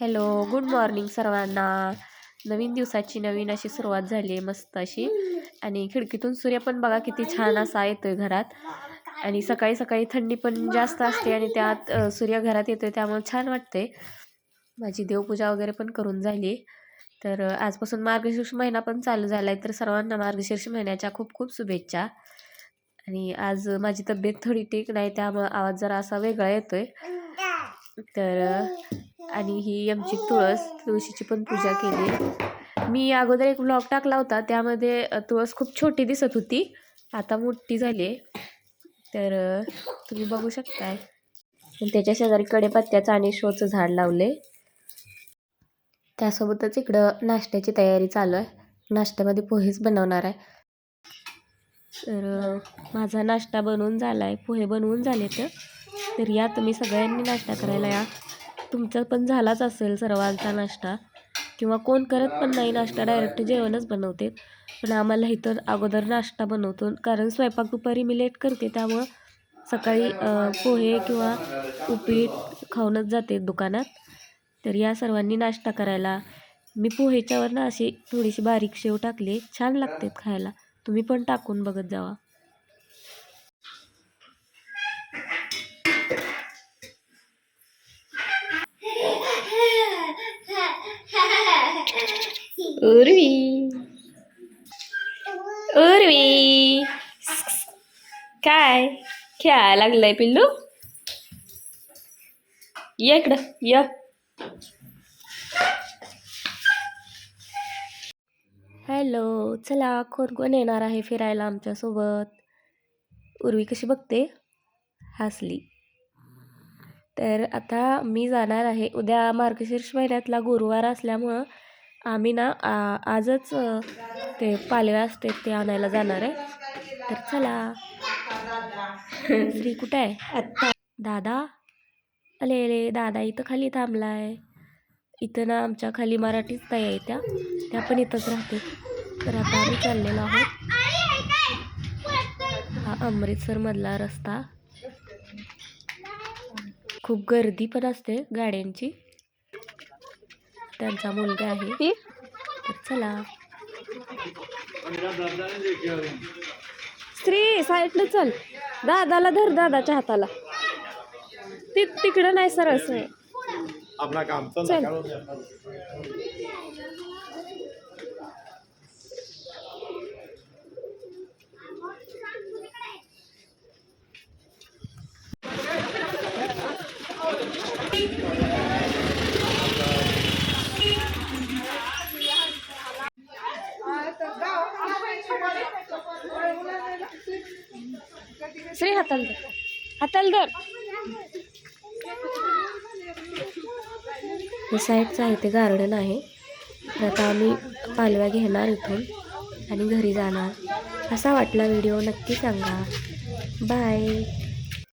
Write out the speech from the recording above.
Hello good morning सर्वांना. नवीन दिवसाची नवीन अशी सुरुवात झाली आहे मस्त अशी. आणि खिडकीतून सूर्य पण बघा किती छान असा येतोय घरात. आणि सकाळी सकाळी थंडी पण जास्त असते आणि त्यात सूर्य घरात येतोय त्यामुळे छान वाटते माझी देवपूजा वगैरे पण करून झाली. तर आजपासून मार्गशीर्ष महिना पण चालू झाला आहे तर सर्वांना मार्गशीर्ष महिन्याच्या खूप खूप शुभेच्छा. आणि आज माझी तब्येत थोडी ठीक नाही त्यामुळं आवाज जरा असा वेगळा येतोय. तर आणि ही आमची तुळस तुळशीची पण पूजा केली. मी अगोदर एक ब्लॉग टाकला होता त्यामध्ये तुळस खूप छोटी दिसत होती. आता मोठी झाली आहे. तर तुम्ही बघू शकताय. त्याच्या शेजारी कडेपत्त्याचं आणि शोचं झाड लावले त्यासोबतच इकडं नाश्त्याची तयारी चालू आहे. नाश्त्यामध्ये पोहेच बनवणार आहे. तर माझा नाश्ता बनवून झाला आहे पोहे बनवून झाले तर या तुम्ही सगळ्यांनी नाश्ता करायला या. तुमचा पण झालाच असेल सर्वांचा नाश्ता. किंवा कोण करत पण नाही नाश्ता डायरेक्ट जेवणच बनवते. पण आम्हाला इतर अगोदर नाश्ता बनवतो. कारण स्वयंपाक दुपारी मी लेट करते त्यामुळं सकाळी पोहे किंवा उपीट खाऊनच जाते दुकानात. तर या सर्वांनी नाश्ता करायला. मी पोहेच्यावर ना अशी थोडीशी बारीक शेव टाकली. छान लागते खायला. तुम्ही पण टाकून बघत जावा. उर्वी उर्वी काय? खेळायला लागलाय पिल्लू? ये इकडं या. हॅलो चला कोण कोण येणार आहे फिरायला आमच्यासोबत? उर्वी कशी बघते? हसली. तर आता मी जाणार आहे. उद्या मार्गशीर्ष महिन्यातला गुरुवार असल्यामुळं आम्ही ना आ- आजच ते पालव्या असते ते आणायला जाणार आहे. तर चला. श्री कुठं आहे? आत्ता. दादा? अले अले दादा इथं खाली थांबलाय. इथं ना आमच्या खाली मराठीच ताई आहे त्या. त्या पण इथंच राहते तर आता आम्ही चाललेलो आहोत. हा अमृतसरमधला रस्ता. खूप गर्दी पण असते गाड्यांची. त्यांचा मुलगा आहे. तर चला. श्री साईडनं चल. दादाला धर दादाच्या हाताला. ती तिकडं नाही सरळ सरळ. अपना काम चल. श्री हाताल धर हाताल धर हे साईडचं आहे ते गार्डन आहे. तर आता आम्ही पालव्या घेणार इथून आणि घरी जाणार. असा वाटला व्हिडिओ नक्की सांगा. बाय.